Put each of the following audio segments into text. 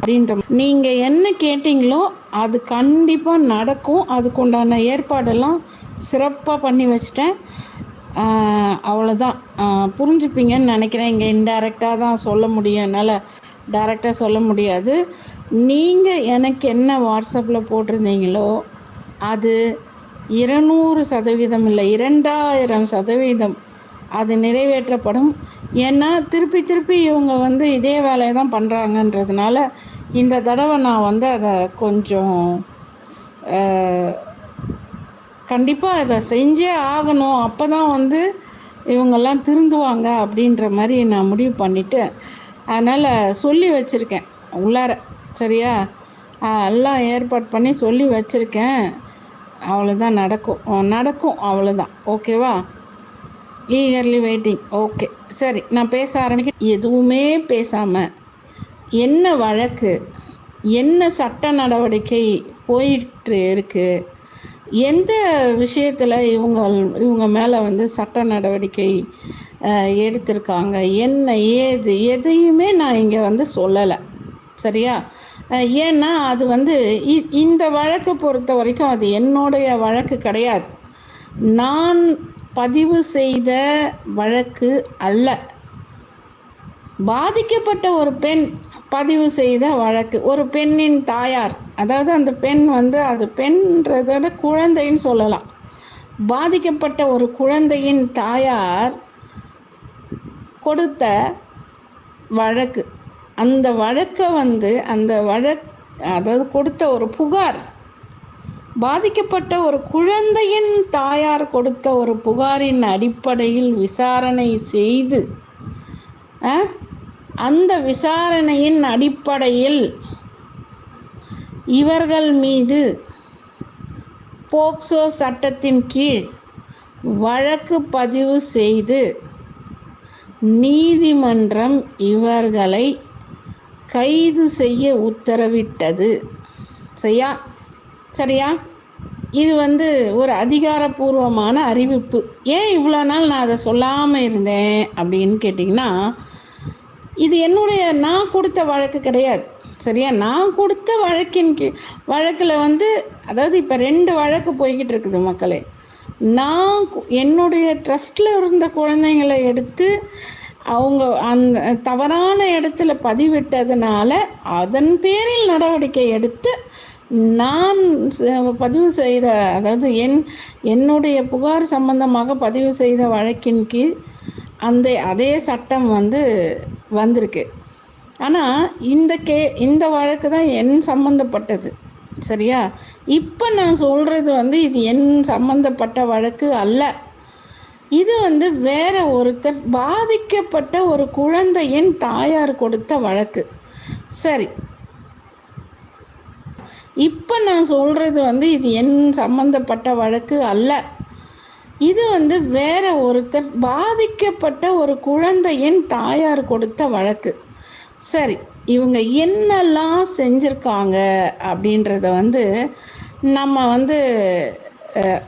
அப்படின்ற நீங்கள் என்ன கேட்டிங்களோ அது கண்டிப்பாக நடக்கும். அதுக்குண்டான ஏற்பாடெல்லாம் சிறப்பாக பண்ணி வச்சிட்டேன். அவ்வளோதான் புரிஞ்சுப்பீங்கன்னு நினைக்கிறேன். இங்கே இன்டைரக்டாக தான் சொல்ல முடியும். என்னால் டைரெக்டாக சொல்ல முடியாது. நீங்கள் எனக்கு என்ன வாட்ஸ்அப்பில் போட்டிருந்தீங்களோ அது இருநூறு சதவீதம் இல்லை இரண்டாயிரம் சதவீதம் அது நிறைவேற்றப்படும். ஏன்னா திருப்பி திருப்பி இவங்க வந்து இதே வேலையை தான் பண்ணுறாங்கன்றதுனால இந்த தடவை நான் வந்து அதை கொஞ்சம் கண்டிப்பாக அதை செஞ்சே ஆகணும். அப்போ தான் வந்து இவங்கெல்லாம் திருந்துவாங்க அப்படின்ற மாதிரி நான் முடிவு பண்ணிவிட்டு அதனால் சொல்லி வச்சுருக்கேன் உள்ளார சரியா? எல்லாம் ஏற்பாடு பண்ணி சொல்லி வச்சுருக்கேன். அவ்வளோதான் நடக்கும். நடக்கும் அவ்வளோதான் ஓகேவா? Eagerly waiting okay. சரி நான் பேச ஆரம்பிக்க எதுவுமே பேசாமல் என்ன வழக்கு? என்ன சட்ட நடவடிக்கை போயிட்டு இருக்கு? எந்த விஷயத்தில் இவங்க இவங்க மேலே வந்து சட்ட நடவடிக்கை எடுத்திருக்காங்க? என்ன ஏது? எதையுமே நான் இங்கே வந்து சொல்லலை. சரியா? ஏன்னா அது வந்து இ- இந்த வழக்கை பொறுத்த வரைக்கும் அது என்னுடைய வழக்கு கிடையாது. நான் பதிவு செய்த வழக்கு அல்ல. பாதிக்கப்பட்ட ஒரு பெண் பதிவு செய்த வழக்கு. ஒரு பெண்ணின் தாயார் அதாவது அந்த பெண் வந்து அது பெண்ன்றதோட குழந்தைன்னு சொல்லலாம். பாதிக்கப்பட்ட ஒரு குழந்தையின் தாயார் கொடுத்த வழக்கு. அந்த வழக்கை வந்து அந்த வழக் அதாவது கொடுத்த ஒரு புகார். பாதிக்கப்பட்ட ஒரு குழந்தையின் தாயார் கொடுத்த ஒரு புகாரின் அடிப்படையில் விசாரணை செய்து அந்த விசாரணையின் அடிப்படையில் இவர்கள் மீது போக்சோ சட்டத்தின் கீழ் வழக்கு பதிவு செய்து நீதிமன்றம் இவர்களை கைது செய்ய உத்தரவிட்டது. சரியா? சரியா? இது வந்து ஒரு அதிகாரப்பூர்வமான அறிவிப்பு. ஏன் இவ்வளோ நாள் நான் அதை சொல்லாமல் இருந்தேன் அப்படின்னு கேட்டிங்கன்னா இது என்னுடைய நான் கொடுத்த வழக்கு கிடையாது. சரியா? நான் கொடுத்த வழக்கின் கீ வழக்கில் வந்து அதாவது இப்போ ரெண்டு வழக்கு போய்கிட்டு இருக்குது மக்களே. நான் என்னுடைய ட்ரஸ்ட்டில் இருந்த குழந்தைங்களை எடுத்து அவங்க அந்த தவறான இடத்துல பதிவிட்டதுனால அதன் பேரில் நடவடிக்கை எடுத்து நான் பதிவு செய்த அதாவது என் என்னுடைய புகார் சம்பந்தமாக பதிவு செய்த வழக்கின் கீழ் அந்த அதே சட்டம் வந்து வந்திருக்கு. ஆனால் இந்த கே இந்த வழக்கு தான் என் சம்மந்தப்பட்டது சரியா? இப்போ நான் சொல்கிறது வந்து இது என் சம்மந்தப்பட்ட வழக்கு அல்ல. இது வந்து வேற ஒருத்தர் பாதிக்கப்பட்ட ஒரு குழந்தையின் தாயார் கொடுத்த வழக்கு. சரி. இப்போ நான் சொல்கிறது வந்து இது என் சம்மந்தப்பட்ட வழக்கு அல்ல. இது வந்து வேற ஒருத்தர் பாதிக்கப்பட்ட ஒரு குழந்தையின் தாயார் கொடுத்த வழக்கு. சரி இவங்க என்னெல்லாம் செஞ்சுருக்காங்க அப்படின்றத வந்து நம்ம வந்து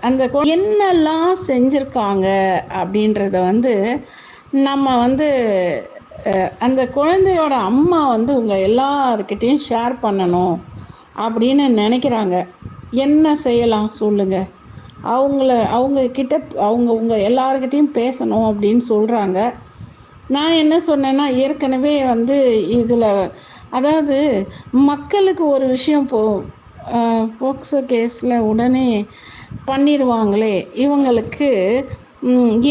அந்த என்னெல்லாம் செஞ்சுருக்காங்க அப்படின்றத வந்து நம்ம வந்து அந்த குழந்தையோட அம்மா வந்து உங்கள் எல்லாருக்கிட்டேயும் ஷேர் பண்ணணும் அப்படின்னு நினைக்கிறாங்க. என்ன செய்யலாம்? சொல்லுங்கள் அவங்கள அவங்க கிட்ட அவங்க உங்க எல்லாருக்கிட்டையும் பேசணும் அப்படின்னு சொல்கிறாங்க நான் என்ன சொன்னேன்னா ஏற்கனவே வந்து இதில் அதாவது மக்களுக்கு ஒரு விஷயம் போ போக்சோ கேஸில் உடனே பண்ணிடுவாங்களே இவங்களுக்கு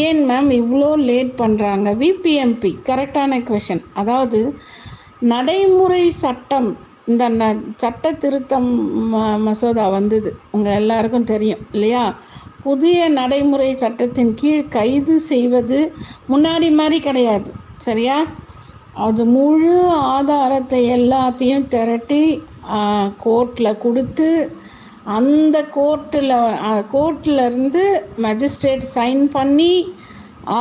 ஏன் மேம் இவ்வளோ லேட் பண்ணுறாங்க விபிஎம்பி கரெக்டான கொஷன் அதாவது நடைமுறை சட்டம் இந்த ந சட்ட திருத்தம் ம மசோதா வந்தது. உங்கள் எல்லாருக்கும் தெரியும் இல்லையா? புதிய நடைமுறை சட்டத்தின் கீழ் கைது செய்வது முன்னாடி மாதிரி கிடையாது சரியா? அது முழு ஆதாரத்தை எல்லாத்தையும் திரட்டி கோர்ட்டில் கொடுத்து அந்த கோர்ட்டில் கோர்ட்டில் இருந்து மஜிஸ்ட்ரேட் சைன் பண்ணி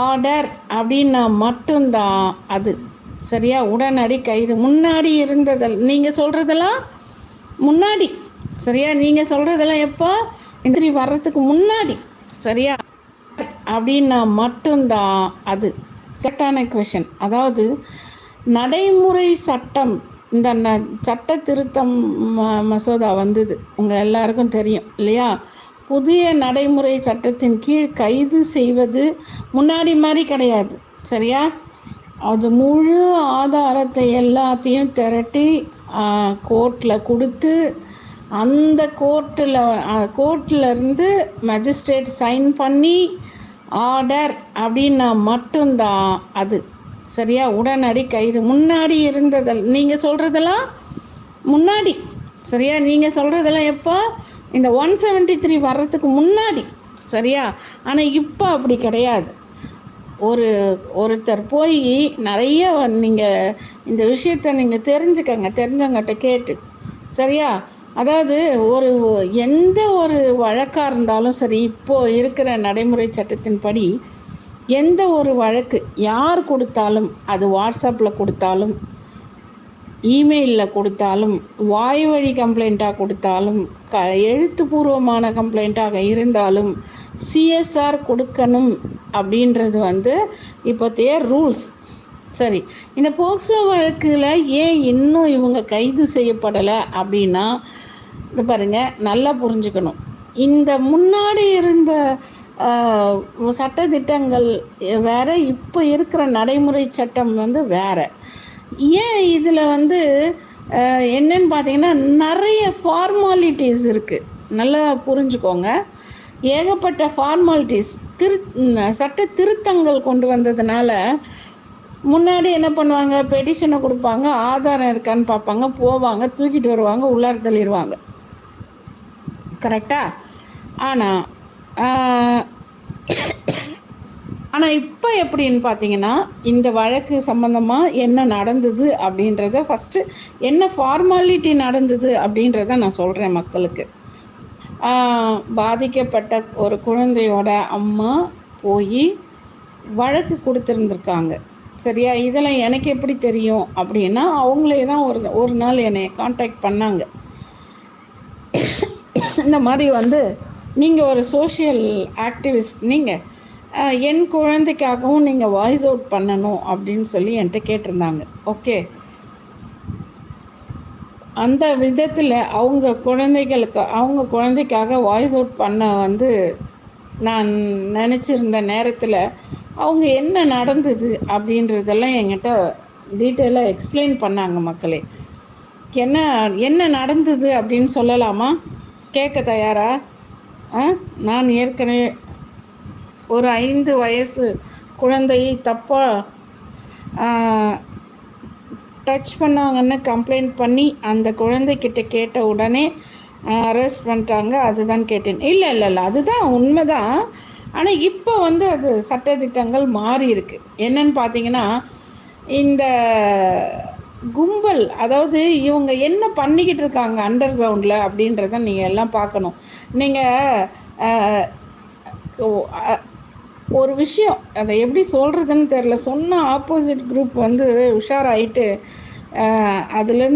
ஆர்டர் அப்படின்னா மட்டும்தான் அது. சரியா? உடனடி கைது முன்னாடி இருந்ததில் நீங்கள் சொல்கிறதெல்லாம் முன்னாடி. சரியா? நீங்கள் சொல்கிறதெல்லாம் எப்போ? எந்திரி வர்றதுக்கு முன்னாடி. சரியா? அப்படின்னா மட்டும்தான் அது. கரெக்டான கொஷன் அதாவது நடைமுறை சட்டம் இந்த ந சட்ட திருத்தம் ம மசோதா வந்தது. உங்கள் எல்லாருக்கும் தெரியும் இல்லையா? புதிய நடைமுறை சட்டத்தின் கீழ் கைது செய்வது முன்னாடி மாதிரி கிடையாது. சரியா? அது முழு ஆதாரத்தை எல்லாத்தையும் திரட்டி கோர்ட்டில் கொடுத்து அந்த கோர்ட்டில் கோர்ட்டிலேருந்து மஜிஸ்ட்ரேட் சைன் பண்ணி ஆர்டர் அப்படின்னா மட்டும்தான் அது. சரியா? உடனடி கைது. முன்னாடி இருந்ததில் நீங்கள் சொல்கிறதெல்லாம் முன்னாடி. சரியா? நீங்கள் சொல்கிறதெல்லாம் எப்போ? இந்த ஒன் செவன்ட்டி த்ரீ வர்றதுக்கு முன்னாடி. சரியா? ஆனால் இப்போ அப்படி கிடையாது. ஒரு ஒருத்தர் போய் நிறைய நீங்கள் இந்த விஷயத்த நீங்கள் தெரிஞ்சுக்கங்க தெரிஞ்சவங்ககிட்ட கேட்டு. சரியா? அதாவது ஒரு எந்த ஒரு வழக்காக இருந்தாலும் சரி இப்போது இருக்கிற நடைமுறை சட்டத்தின்படி எந்த ஒரு வழக்கு யார் கொடுத்தாலும் அது வாட்ஸ்அப்பில் கொடுத்தாலும் இமெயிலில் கொடுத்தாலும் வாய் வழி கம்ப்ளைண்ட்டாக கொடுத்தாலும் க எழுத்துப்பூர்வமான கம்ப்ளைண்ட்டாக இருந்தாலும் சிஎஸ்ஆர் கொடுக்கணும் அப்படின்றது வந்து இப்போத்தைய ரூல்ஸ். சரி இந்த போக்சோ வழக்கில் ஏன் இன்னும் இவங்க கைது செய்யப்படலை அப்படின்னா இது பாருங்கள் நல்லா புரிஞ்சுக்கணும். இந்த முன்னாடி இருந்த சட்டத்திட்டங்கள் வேறு இப்போ இருக்கிற நடைமுறை சட்டம் வந்து வேறு. ஏன் இதில் வந்து என்னன்னு பார்த்தீங்கன்னா நிறைய ஃபார்மாலிட்டிஸ் இருக்குது நல்லா புரிஞ்சுக்கோங்க. ஏகப்பட்ட ஃபார்மாலிட்டிஸ் திரு சட்ட திருத்தங்கள் கொண்டு வந்ததுனால முன்னாடி என்ன பண்ணுவாங்க? பெடிஷனை கொடுப்பாங்க ஆதாரம் இருக்கான்னு பார்ப்பாங்க போவாங்க தூக்கிட்டு வருவாங்க உள்ளார தள்ளிடுவாங்க. கரெக்டாக ஆனால் ஆனால் இப்போ எப்படின்னு பார்த்தீங்கன்னா இந்த வழக்கு சம்மந்தமாக என்ன நடந்தது அப்படின்றத ஃபஸ்ட்டு என்ன ஃபார்மாலிட்டி நடந்தது அப்படின்றத நான் சொல்கிறேன் மக்களுக்கு. பாதிக்கப்பட்ட ஒரு குழந்தையோட அம்மா போய் வழக்கு கொடுத்துருந்துருக்காங்க. சரியா? இதெல்லாம் எனக்கு எப்படி தெரியும்? அப்படின்னா அவங்களே தான் ஒரு ஒரு நாள் என்னை காண்டாக்ட் பண்ணாங்க. இந்த மாதிரி வந்து நீங்கள் ஒரு சோஷியல் ஆக்டிவிஸ்ட் நீங்கள் என் குழந்தைக்காகவும் நீங்கள் வாய்ஸ் அவுட் பண்ணணும் அப்படின்னு சொல்லி என்கிட்ட கேட்டிருந்தாங்க. ஓகே அந்த விதத்தில் அவங்க குழந்தைகளுக்கு அவங்க குழந்தைக்காக வாய்ஸ் அவுட் பண்ண வந்து நான் நினச்சிருந்த நேரத்தில் அவங்க என்ன நடந்தது அப்படின்றதெல்லாம் என்கிட்ட டீட்டெயிலாக எக்ஸ்பிளைன் பண்ணாங்க மக்களே. என்ன என்ன நடந்தது அப்படின்னு சொல்லலாமா? கேட்க தயாரா? நான் ஏற்கனவே ஒரு ஐந்து வயசு குழந்தையை தப்பாக டச் பண்ணாங்கன்னு கம்ப்ளைண்ட் பண்ணி அந்த குழந்தைக்கிட்ட கேட்ட உடனே அரெஸ்ட் பண்ணிட்டாங்க. அதுதான் கேட்டேன். இல்லை இல்லை இல்லை. அதுதான் உண்மை தான் ஆனால் இப்போ வந்து அது சட்டத்திட்டங்கள் மாறி இருக்கு. என்னன்னு பார்த்தீங்கன்னா இந்த கும்பல் அதாவது இவங்க என்ன பண்ணிக்கிட்டு இருக்காங்க அண்டர் கிரவுண்டில் அப்படின்றத நீங்கள் எல்லாம் பார்க்கணும். நீங்கள் ஒரு விஷயம் அதை எப்படி சொல்கிறதுன்னு தெரில சொன்ன ஆப்போசிட் குரூப் வந்து உஷாராயிட்டு அதுலேருந்து